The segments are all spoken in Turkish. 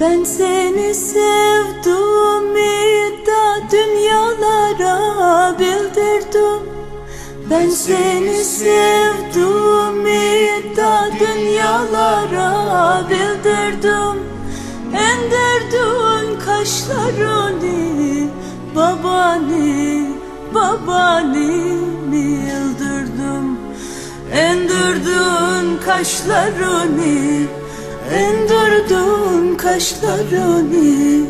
Ben seni sevdiğimi da dünyalara bildirdim. Ben seni sevdiğimi da dünyalara bildirdim. Endirdin kaşlarını babani babani yıldırdım Endirdin kaşlarını Endirdin kaşlarını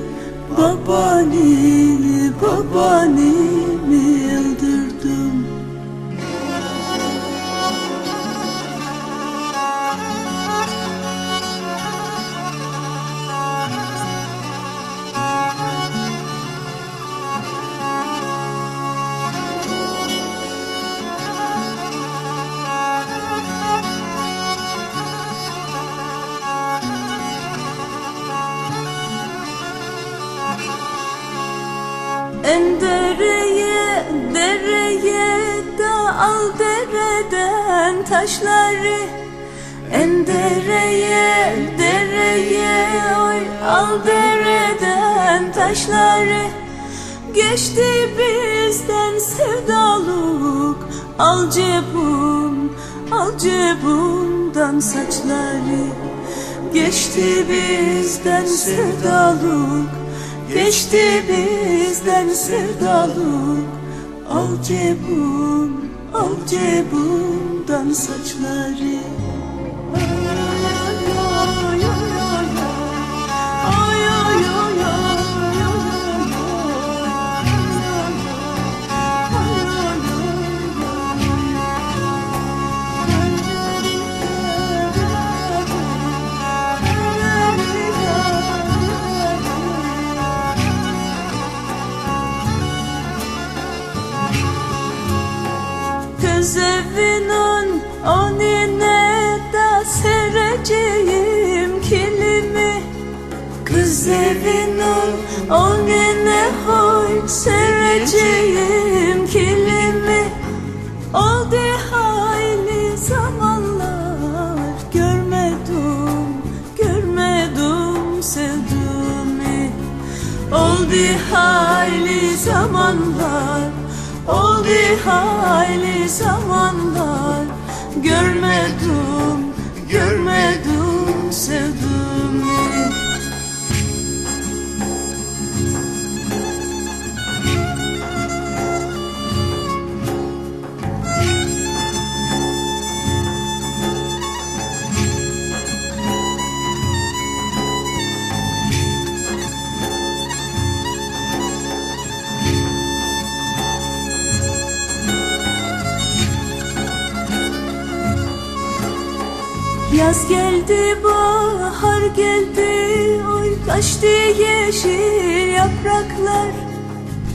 Babani, babani En dereye, dereye da al dereden taşları. En dereye, dereye oy al dereden taşları. Geçti bizden sevdalık Al cebum, al cebumdan saçları. Geçti bizden sevdalık Geçti bizden sevdalık Al cebum, al cebumdan saçları. ay, Kız evinin önüne de sereceğim kilimi. Kız evinin önüne hoy sereceğim kilimi. Oldu hayli zamanlar görmedim, görmedim sevdiğimi. Oldu hayli hayli zamanlar Görmedim, Yaz geldi, bahar geldi, oy kaçtı yeşil yapraklar.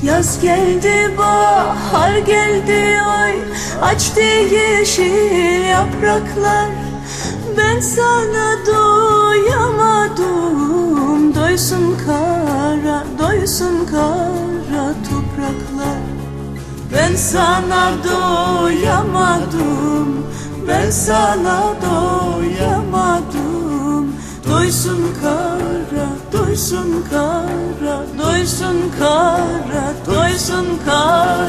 Yaz geldi, bahar geldi, oy açtı yeşil yapraklar. Ben sana doyamadım, doysun kara, doysun kara topraklar. Ben sana doyamadım Ben sana doyamadım. Doysun kara, doysun kara Doysun kara, doysun kara